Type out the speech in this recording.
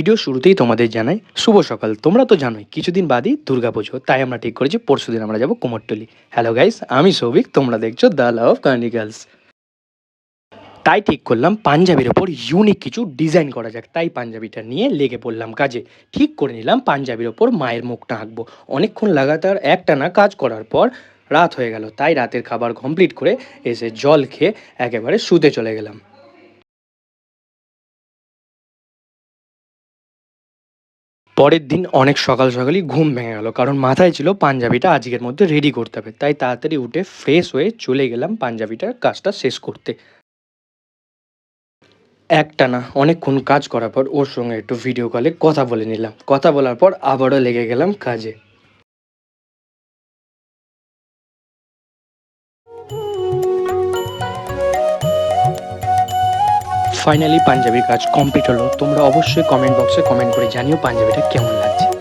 Video শুরুতেই তোমাদের জানাই, শুভ সকাল। তোমরা তো জানোই, কিছুদিন বাদই দুর্গাপুজো, তাই আমরা ঠিক করেছি পরশু দিন আমরা যাব কুমোরটুলি। হ্যালো গাইস আমি সৌভিক, তোমরা দেখছ দ্য লাভ অফ কার্নিকালস তাই ঠিক করলাম, পাঞ্জাবির ওপর ইউনিক কিছু ডিজাইন করা যাক। তাই পাঞ্জাবিটা নিয়ে লেগে পড়লাম কাজে। ঠিক করে নিলাম, পাঞ্জাবির ওপর মায়ের মুখটা আঁকবো। অনেকক্ষণ লাগাতার একটানা কাজ করার পর রাত হয়ে গেল। তাই রাতের খাবার কমপ্লিট করে এসে জল খেয়ে একেবারে শুতে চলে গেলাম। পরের দিন অনেক সকাল সকালই ঘুম ভেঙে গেল। কারণ মাথায় ছিল পাঞ্জাবিটা আজকের মধ্যে রেডি করতে হবে। তাই তাড়াতাড়ি উঠে ফ্রেশ হয়ে চলে গেলাম পাঞ্জাবিটার কাজটা শেষ করতে। একটা না অনেকক্ষণ কাজ করার পর ওর সঙ্গে একটু ভিডিও কলে কথা বলে নিলাম। কথা বলার পর আবারও লেগে গেলাম কাজে। ফাইনালি পাঞ্জাবির কাজ কমপ্লিট হলো, তোমরা অবশ্যই কমেন্ট বক্সে কমেন্ট করে জানিও পাঞ্জাবিটা কেমন লাগছে।